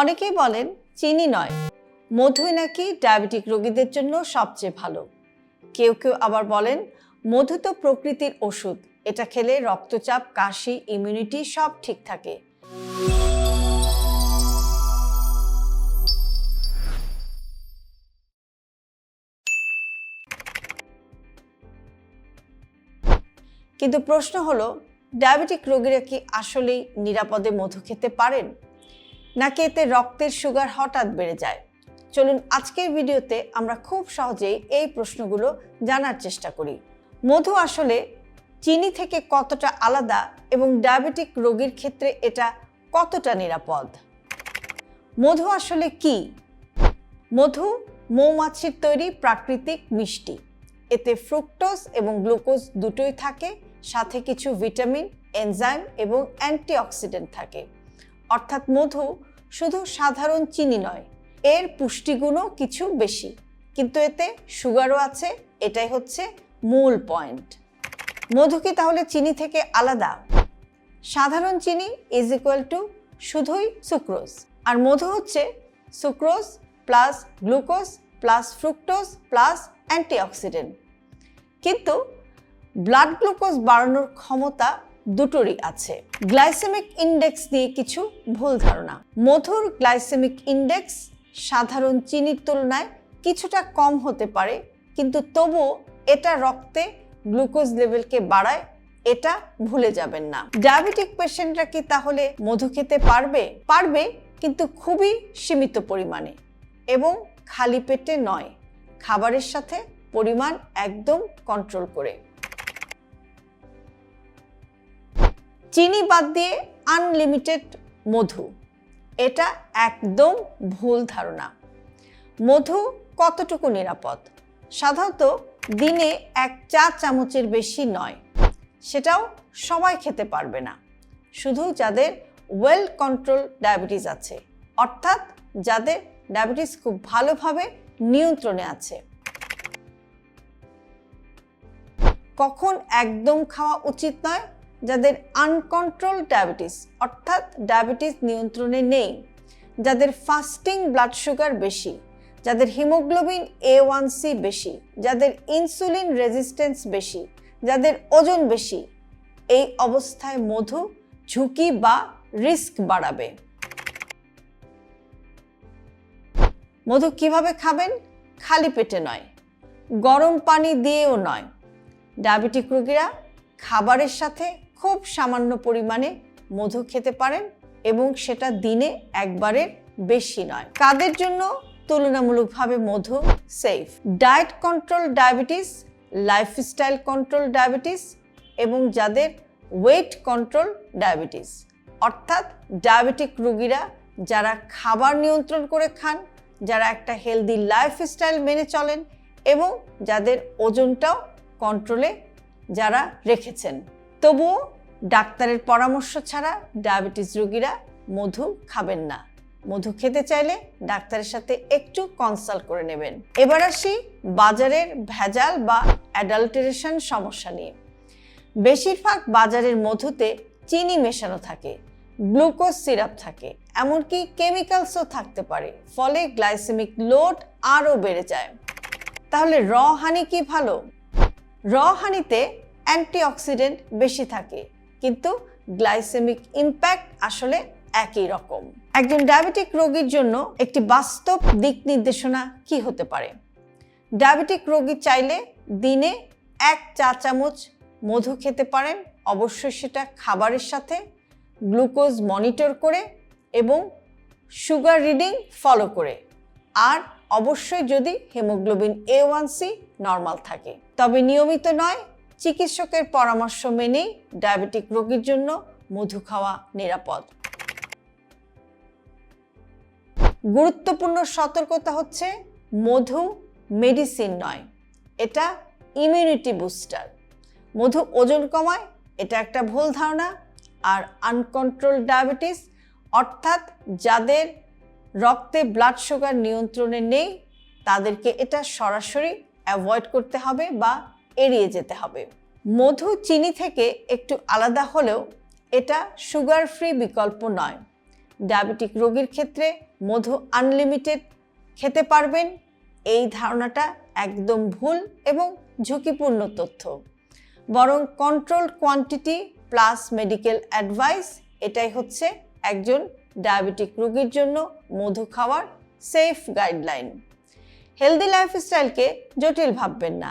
অনেকেই বলেন চিনি নয়। মধুই নাকি ডায়াবেটিক রোগীদের জন্য সবচেয়ে ভালো। কেউ কেউ আবার বলেন মধু তো প্রকৃতির ওষুধ, এটা খেলে রক্তচাপ, কাশি ইমিউনিটি সব ঠিক থাকে। কিন্তু প্রশ্ন হলো, ডায়াবেটিক রোগীরা কি আসলেই নিরাপদে মধু খেতে পারেন? নাকি এতে রক্তের সুগার হঠাৎ বেড়ে যায়? চলুন আজকের ভিডিওতে আমরা খুব সহজেই এই প্রশ্নগুলো জানার চেষ্টা করি। মধু আসলে চিনি থেকে কতটা আলাদা এবং ডায়াবেটিক রোগীর ক্ষেত্রে এটা কতটা নিরাপদ? মধু আসলে কি? মধু মৌমাছির তৈরি প্রাকৃতিক মিষ্টি। এতে ফ্রুক্টোজ এবং গ্লুকোজ দুটোই থাকে, সাথে কিছু ভিটামিন এনজাইম এবং অ্যান্টিঅক্সিডেন্ট থাকে। অর্থাৎ মধু শুধু সাধারণ চিনি নয়, এর পুষ্টিগুণও কিছু বেশি। কিন্তু এতে সুগারও আছে, এটাই হচ্ছে মূল পয়েন্ট। মধু কি তাহলে চিনি থেকে আলাদা? সাধারণ চিনি ইজ ইকুয়াল টু শুধুই সুক্রোজ আর মধু হচ্ছে sucrose plus glucose plus fructose plus antioxidant কিন্তু ব্লাড গ্লুকোজ বাড়ানোর ক্ষমতা দুটোরই আছে। গ্লাইসেমিক ইন্ডেক্স নিয়ে কিছু ভুল ধারণা। মধুর গ্লাইসেমিক ইন্ডেক্স সাধারণ চিনির তুলনায় কিছুটা কম হতে পারে, কিন্তু তবুও এটা রক্তে গ্লুকোজ লেভেলকে বাড়ায়, এটা ভুলে যাবেন না। ডায়াবেটিক পেশেন্টরা কি তাহলে মধু খেতে পারবে? পারবে, কিন্তু খুবই সীমিত পরিমাণে এবং খালি পেটে নয়, খাবারের সাথে পরিমাণ একদম কন্ট্রোল করে। চিনি বাদ দিয়ে আনলিমিটেড মধু। এটা একদম ভুল ধারণা। মধু কতটুকু নিরাপদ? সাধারণত দিনে এক চা চামচের বেশি নয়। সেটাও সবাই খেতে পারবে না। শুধু যাদের ওয়েল কন্ট্রোল ডায়াবেটিস আছে। অর্থাৎ যাদের ডায়াবেটিস খুব ভালোভাবে নিয়ন্ত্রণে আছে। কখন একদম খাওয়া উচিত নয় যাদের আনকন্ট্রোল ডায়াবেটিস অর্থাৎ ডায়াবেটিস নিয়ন্ত্রণে নেই, যাদের ফাস্টিং ব্লাড সুগার বেশি, যাদের হিমোগ্লোবিন এ ওয়ান সি বেশি, যাদের ইনসুলিন রেজিস্ট্যান্স বেশি, যাদের ওজন বেশি, এই অবস্থায় মধু ঝুঁকি বা রিস্ক বাড়াবে। মধু কীভাবে খাবেন? খালি পেটে নয়, গরম পানি দিয়েও নয়। ডায়াবেটিক রোগীরা খাবারের সাথে খুব সামান্য পরিমাণে মধু খেতে পারেন এবং সেটা দিনে একবারের বেশি নয়। কাদের জন্য তুলনামূলকভাবে মধু safe diet control diabetes lifestyle control diabetes এবং যাদের ওয়েট কন্ট্রোল ডায়াবেটিস অর্থাৎ ডায়াবেটিক রুগীরা যারা খাবার নিয়ন্ত্রণ করে খান, যারা একটা হেলদি লাইফস্টাইল মেনে চলেন এবং যাদের ওজনটাও কন্ট্রোলে যারা রেখেছেন। তবুও ডাক্তারের পরামর্শ ছাড়া ডায়াবেটিস রোগীরা মধু খাবেন না। মধু খেতে চাইলে ডাক্তারের সাথে একটু কনসাল্ট করে নেবেন। এবার আসি বাজারের ভেজাল বা অ্যাডাল্টারেশন সমস্যা নিয়ে। বেশিরভাগ বাজারের মধুতে চিনি মেশানো থাকে গ্লুকোজ সিরাপ থাকে, এমনকি কেমিক্যালসও থাকতে পারে, ফলে গ্লাইসেমিক লোড আরও বেড়ে যায়। তাহলে র হানি কি ভালো? র হানিতে অ্যান্টিঅক্সিডেন্ট বেশি থাকে, কিন্তু গ্লাইসেমিক ইম্প্যাক্ট আসলে একই রকম। একজন ডায়াবেটিক রোগীর জন্য একটি বাস্তব দিক নির্দেশনা কি হতে পারে? ডায়াবেটিক রোগী চাইলে দিনে এক চা চামচ মধু খেতে পারেন, অবশ্যই সেটা খাবারের সাথে, গ্লুকোজ মনিটর করে এবং সুগার রিডিং ফলো করে। আর অবশ্যই যদি haemoglobin A one C normal থাকে। তবে নিয়মিত নয় চিকিৎসকের পরামর্শ মেনেই ডায়াবেটিক রোগীর জন্য মধু খাওয়া নিরাপদ। গুরুত্বপূর্ণ সতর্কতা হচ্ছে মধু মেডিসিন নয়, এটা ইমিউনিটি বুস্টার মধু ওজন কমায়, এটা একটা ভুল ধারণা। আর আনকন্ট্রোল ডায়াবেটিস অর্থাৎ যাদের রক্তে ব্লাড সুগার নিয়ন্ত্রণে নেই, তাদেরকে এটা সরাসরি অ্যাভয়েড করতে হবে বা এড়িয়ে যেতে হবে। মধু, চিনি থেকে একটু আলাদা হলেও এটা সুগার ফ্রি বিকল্প নয়। ডায়াবেটিক রোগীর ক্ষেত্রে মধু আনলিমিটেড খেতে পারবেন। এই ধারণাটা একদম ভুল এবং ঝুঁকিপূর্ণ তথ্য। বরং control quantity plus medical advice এটাই হচ্ছে একজন ডায়াবেটিক রোগীর জন্য মধু খাওয়ার সেফ গাইডলাইন হেলদি লাইফস্টাইলকে জটিল ভাববেন না।